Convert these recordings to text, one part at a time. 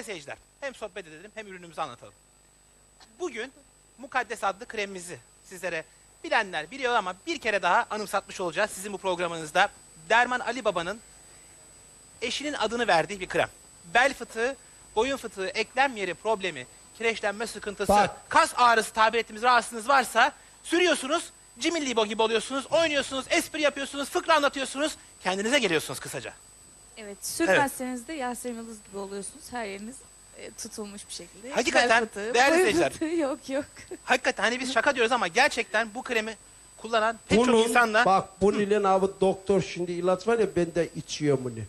Değerli seyirciler, hem sohbet edelim hem ürünümüzü anlatalım. Bugün Mukaddes adlı kremimizi sizlere bilenler biliyor ama bir kere daha anımsatmış olacağız sizin bu programınızda. Derman Ali Baba'nın eşinin adını verdiği bir krem. Bel fıtığı, boyun fıtığı, eklem yeri problemi, kireçlenme sıkıntısı, Bak. kas ağrısı tabir ettiğimiz rahatsızlığınız varsa sürüyorsunuz, cimillibo gibi oluyorsunuz, oynuyorsunuz, espri yapıyorsunuz, fıkra anlatıyorsunuz, kendinize geliyorsunuz kısaca. Evet, sürmezseniz de Yasemin Yıldız gibi oluyorsunuz. Her yeriniz e, tutulmuş bir şekilde. Hakikaten, fıtığı, değerli seyirciler. fıtığı yok yok. Hakikaten hani biz şaka diyoruz ama gerçekten bu kremi kullanan pek çok Bunun, insanla bak bunun ile abi doktor şimdi ilaç var ya ben de içiyorum bunu.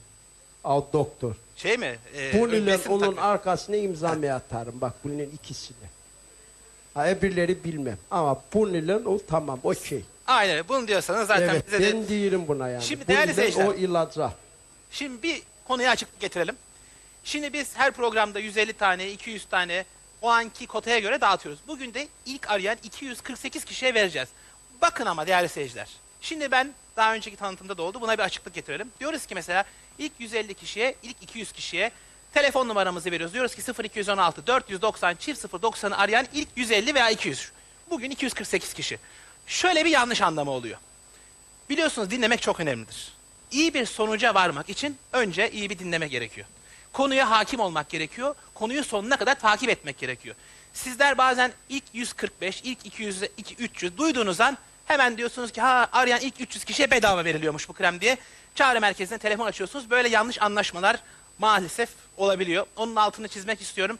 Al doktor. şey mi? E, Bunun ile besin onun takviye. arkasına imzamaya atarım. Bak bunun ikisini. Ha öbürleri bilmem. Ama bunun ile o tamam okey. Aynen öyle. bunu diyorsanız zaten Evet bize de... ben değilim buna yani. Şimdi Bunun değerli ile seyirciler. O ilaca. Şimdi bir konuya açıklık getirelim. Şimdi biz her programda 150 tane, 200 tane o anki kotaya göre dağıtıyoruz. Bugün de ilk arayan 248 kişiye vereceğiz. Bakın ama değerli seyirciler. Şimdi ben daha önceki tanıtımda da oldu. Buna bir açıklık getirelim. Diyoruz ki mesela ilk 150 kişiye, ilk 200 kişiye telefon numaramızı veriyoruz. Diyoruz ki 0216 490 çift 090'ı arayan ilk 150 veya 200. Bugün 248 kişi. Şöyle bir yanlış anlama oluyor. Biliyorsunuz dinlemek çok önemlidir. İyi bir sonuca varmak için önce iyi bir dinleme gerekiyor. Konuya hakim olmak gerekiyor. Konuyu sonuna kadar takip etmek gerekiyor. Sizler bazen ilk 145, ilk 200, iki- 300 duyduğunuz an hemen diyorsunuz ki ha arayan ilk 300 kişiye bedava veriliyormuş bu krem diye. Çağrı merkezine telefon açıyorsunuz. Böyle yanlış anlaşmalar maalesef olabiliyor. Onun altını çizmek istiyorum.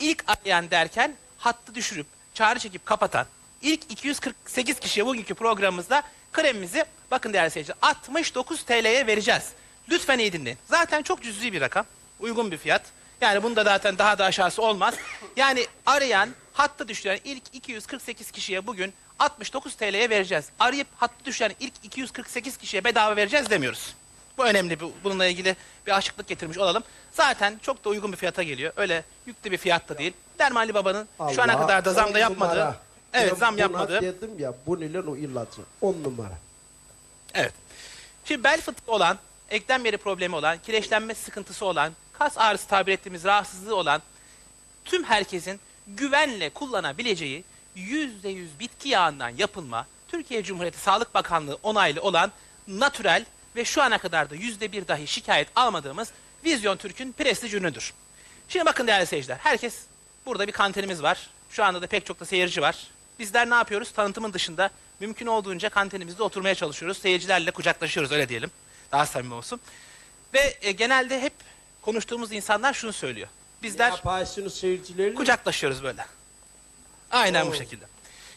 İlk arayan derken hattı düşürüp çağrı çekip kapatan ilk 248 kişiye bugünkü programımızda kremimizi bakın değerli seyirciler 69 TL'ye vereceğiz. Lütfen iyi dinleyin. Zaten çok cüzi bir rakam. Uygun bir fiyat. Yani bunda zaten daha da aşağısı olmaz. Yani arayan, hattı düşüren ilk 248 kişiye bugün 69 TL'ye vereceğiz. Arayıp hattı düşen ilk 248 kişiye bedava vereceğiz demiyoruz. Bu önemli. Bu- Bununla ilgili bir açıklık getirmiş olalım. Zaten çok da uygun bir fiyata geliyor. Öyle yüklü bir fiyat da değil. Dermali Baba'nın şu ana Allah, kadar da zam da yapmadı. Evet Ben zam yapmadı. dedim ya bunun ile o ilacı. On numara. Evet. Şimdi bel fıtığı olan, eklem yeri problemi olan, kireçlenme sıkıntısı olan, kas ağrısı tabir ettiğimiz rahatsızlığı olan tüm herkesin güvenle kullanabileceği %100 bitki yağından yapılma Türkiye Cumhuriyeti Sağlık Bakanlığı onaylı olan natürel ve şu ana kadar da %1 dahi şikayet almadığımız Vizyon Türk'ün prestij ürünüdür. Şimdi bakın değerli seyirciler, herkes burada bir kantinimiz var. Şu anda da pek çok da seyirci var. Bizler ne yapıyoruz? Tanıtımın dışında mümkün olduğunca kantinimizde oturmaya çalışıyoruz. Seyircilerle kucaklaşıyoruz öyle diyelim. Daha samimi olsun. Ve e, genelde hep konuştuğumuz insanlar şunu söylüyor. Bizler Yaparsınız seyircilerle. kucaklaşıyoruz böyle. Aynen bu Oo. şekilde.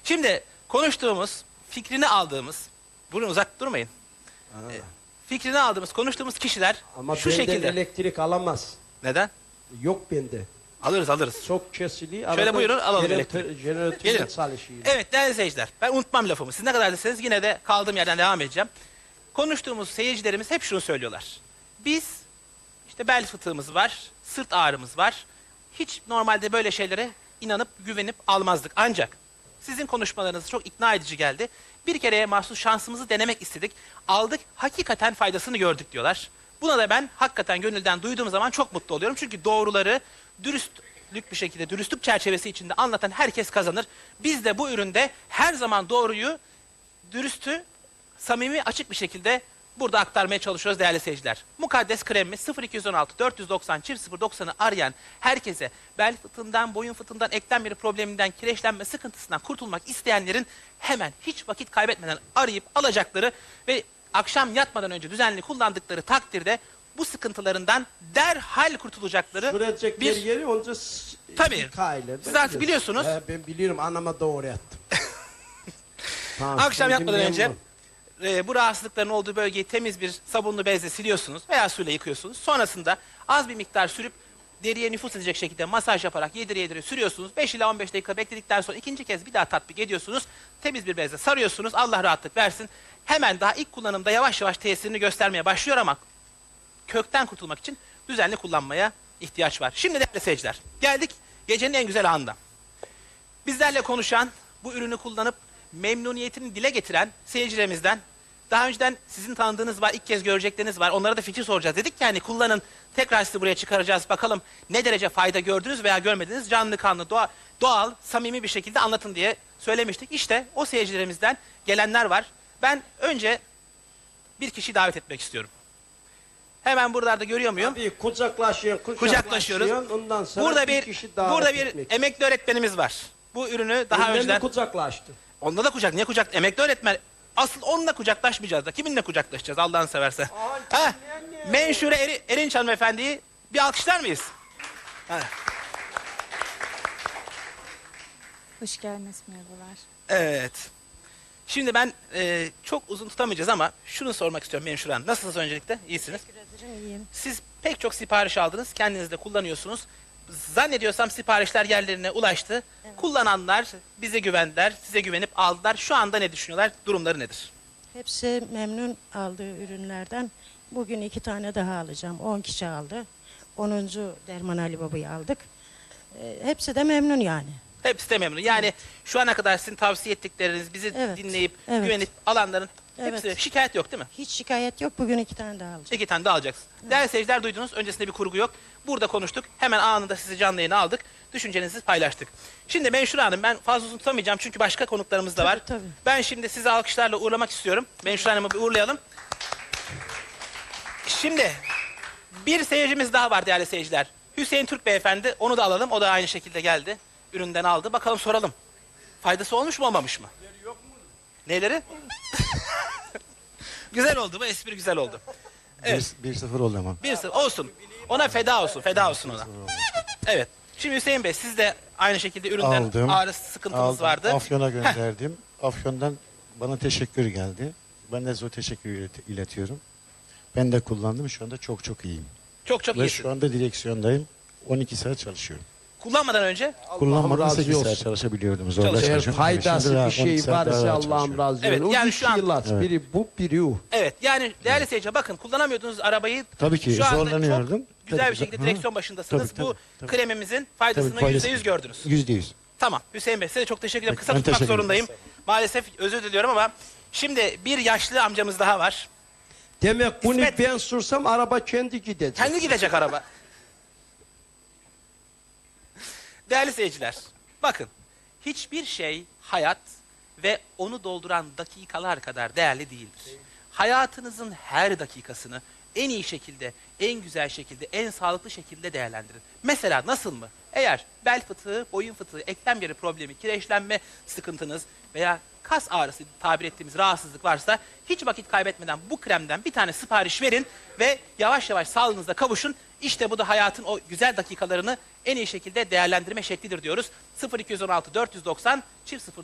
Şimdi konuştuğumuz, fikrini aldığımız, bunu uzak durmayın. E, fikrini aldığımız, konuştuğumuz kişiler Ama şu benden şekilde. elektrik alamaz. Neden? Yok bende. Alırız alırız. Çok kesili. Şöyle buyurun, alalım elektriği. Jeneratörle Gelin. çalışıyor. Evet değerli seyirciler, ben unutmam lafımı. Siz ne kadar deseniz yine de kaldığım yerden devam edeceğim. Konuştuğumuz seyircilerimiz hep şunu söylüyorlar. Biz işte bel fıtığımız var, sırt ağrımız var. Hiç normalde böyle şeylere inanıp güvenip almazdık. Ancak sizin konuşmalarınız çok ikna edici geldi. Bir kereye mahsus şansımızı denemek istedik. Aldık, hakikaten faydasını gördük diyorlar. Buna da ben hakikaten gönülden duyduğum zaman çok mutlu oluyorum. Çünkü doğruları dürüstlük bir şekilde, dürüstlük çerçevesi içinde anlatan herkes kazanır. Biz de bu üründe her zaman doğruyu, dürüstü, samimi, açık bir şekilde burada aktarmaya çalışıyoruz değerli seyirciler. Mukaddes kremimiz 0216 490 çift 090'ı arayan herkese bel fıtığından, boyun fıtığından, eklem yeri probleminden, kireçlenme sıkıntısından kurtulmak isteyenlerin hemen hiç vakit kaybetmeden arayıp alacakları ve akşam yatmadan önce düzenli kullandıkları takdirde bu sıkıntılarından derhal kurtulacakları Sürecekleri bir yeri onca Tabii. Siz artık biliyorsun. biliyorsunuz. He, ben biliyorum anama doğru yattım. tamam, Akşam yatmadan önce e, bu rahatsızlıkların olduğu bölgeyi temiz bir sabunlu bezle siliyorsunuz veya suyla yıkıyorsunuz. Sonrasında az bir miktar sürüp deriye nüfus edecek şekilde masaj yaparak yedire yedire sürüyorsunuz. 5 ila 15 dakika bekledikten sonra ikinci kez bir daha tatbik ediyorsunuz. Temiz bir bezle sarıyorsunuz. Allah rahatlık versin. Hemen daha ilk kullanımda yavaş yavaş tesirini göstermeye başlıyor ama kökten kurtulmak için düzenli kullanmaya ihtiyaç var. Şimdi değerli seyirciler geldik gecenin en güzel anında. Bizlerle konuşan, bu ürünü kullanıp memnuniyetini dile getiren seyircilerimizden Daha önceden sizin tanıdığınız var, ilk kez görecekleriniz var. Onlara da fikir soracağız. Dedik ki hani kullanın, tekrar sizi buraya çıkaracağız. Bakalım ne derece fayda gördünüz veya görmediniz. Canlı kanlı, doğa, doğal, samimi bir şekilde anlatın diye söylemiştik. İşte o seyircilerimizden gelenler var. Ben önce bir kişi davet etmek istiyorum. Hemen buralarda görüyor muyum? Bir kucaklaşıyorsun, Kucaklaşıyoruz. Ondan sonra Burada bir, kişi davet burada bir etmek. emekli öğretmenimiz var. Bu ürünü daha mi önceden kucaklaştı? Onda da kucak. Niye kucak? Emekli öğretmen. Asıl onunla kucaklaşmayacağız da. Kiminle kucaklaşacağız Allah'ını seversen. Ha, Menşure Eri, Erinç hanımefendiyi bir alkışlar mıyız? Ha, Hoş geldiniz merhabalar. evet. Şimdi ben e, çok uzun tutamayacağız ama şunu sormak istiyorum Menşure Hanım. Nasılsınız öncelikle? İyisiniz. İyiyim. Siz pek çok sipariş aldınız. Kendiniz de kullanıyorsunuz. Zannediyorsam siparişler yerlerine ulaştı. Kullananlar bize güvendiler. Size güvenip aldılar. Şu anda ne düşünüyorlar? Durumları nedir? Hepsi memnun aldığı ürünlerden. Bugün iki tane daha alacağım. 10 kişi aldı. 10. Derman Ali Baba'yı aldık. Ee, hepsi de memnun yani. Hepsi de memnun. Yani şu ana kadar sizin tavsiye ettikleriniz, bizi Evet, dinleyip, evet. güvenip alanların hepsi Evet. şikayet yok değil mi? Hiç şikayet yok. Bugün iki tane daha alacağım. İki tane de alacaksın. Değerli seyirciler duydunuz. Öncesinde bir kurgu yok. Burada konuştuk. Hemen anında sizi canlı yayına aldık. Düşüncenizi paylaştık. Şimdi Menşure Hanım ben fazla uzun tutamayacağım çünkü başka konuklarımız da var. Tabii. Ben şimdi sizi alkışlarla uğurlamak istiyorum. Menşure Hanım'ı bir uğurlayalım. Şimdi bir seyircimiz daha var değerli seyirciler. Hüseyin Türk beyefendi. Onu da alalım. O da aynı şekilde geldi. Üründen aldı. Bakalım soralım. Faydası olmuş mu olmamış mı? Neleri? güzel oldu bu espri güzel oldu. Evet. 1-0 oldu ama. Bir sır olsun. Ona feda olsun. Feda olsun ona. Evet. Şimdi Hüseyin Bey siz de aynı şekilde üründen Aldım. ağrı sıkıntınız Aldım, vardı. Afyon'a gönderdim. Afyon'dan bana teşekkür geldi. Ben de size o teşekkür ilet- iletiyorum. Ben de kullandım. Şu anda çok çok iyiyim. çok çok Ve iyisin. şu anda direksiyondayım. 12 saat çalışıyorum. Kullanmadan önce Kullanmadan razı 8 saat olsun. çalışabiliyordum. Çalışıyor. Eğer faydası Şimdi daha bir şey 12 saat daha varsa rahat Allah'ım çalışıyorum. razı olsun. Evet, o yani şu an-. Evet. Biri bu, biri o. evet yani değerli seyirciler bakın kullanamıyordunuz arabayı. Tabii ki, Şu anda zorlanıyordum. çok güzel Tabii, bir şekilde hı. direksiyon başındasınız. Tabii, tabii, Bu tabii. kremimizin faydasını Tabii, faydası- yüz gördünüz. Yüzde yüz. Tamam Hüseyin Bey size çok teşekkür ederim. Ben Kısa tutmak teşekkür ederim. zorundayım. Maalesef özür diliyorum ama şimdi bir yaşlı amcamız daha var. Demek bunu İsmet- ben sürsem araba kendi gidecek. Kendi gidecek araba. Değerli seyirciler, bakın hiçbir şey hayat ve onu dolduran dakikalar kadar değerli değildir. Hayatınızın her dakikasını en iyi şekilde, en güzel şekilde, en sağlıklı şekilde değerlendirin. Mesela nasıl mı? Eğer bel fıtığı, boyun fıtığı, eklem yeri problemi, kireçlenme sıkıntınız veya kas ağrısı tabir ettiğimiz rahatsızlık varsa hiç vakit kaybetmeden bu kremden bir tane sipariş verin ve yavaş yavaş sağlığınıza kavuşun. İşte bu da hayatın o güzel dakikalarını en iyi şekilde değerlendirme şeklidir diyoruz. 0216 490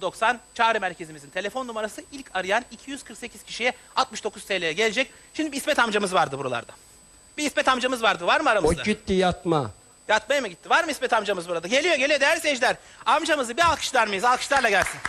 090 çağrı merkezimizin telefon numarası ilk arayan 248 kişiye 69 TL'ye gelecek. Şimdi bir İsmet amcamız vardı buralarda. Bir İsmet amcamız vardı. Var mı O aramızda? gitti yatma. Yatmaya mı gitti? Var mı İsmet amcamız burada? Geliyor geliyor değerli seyirciler. Amcamızı bir alkışlar mıyız? Alkışlarla gelsin.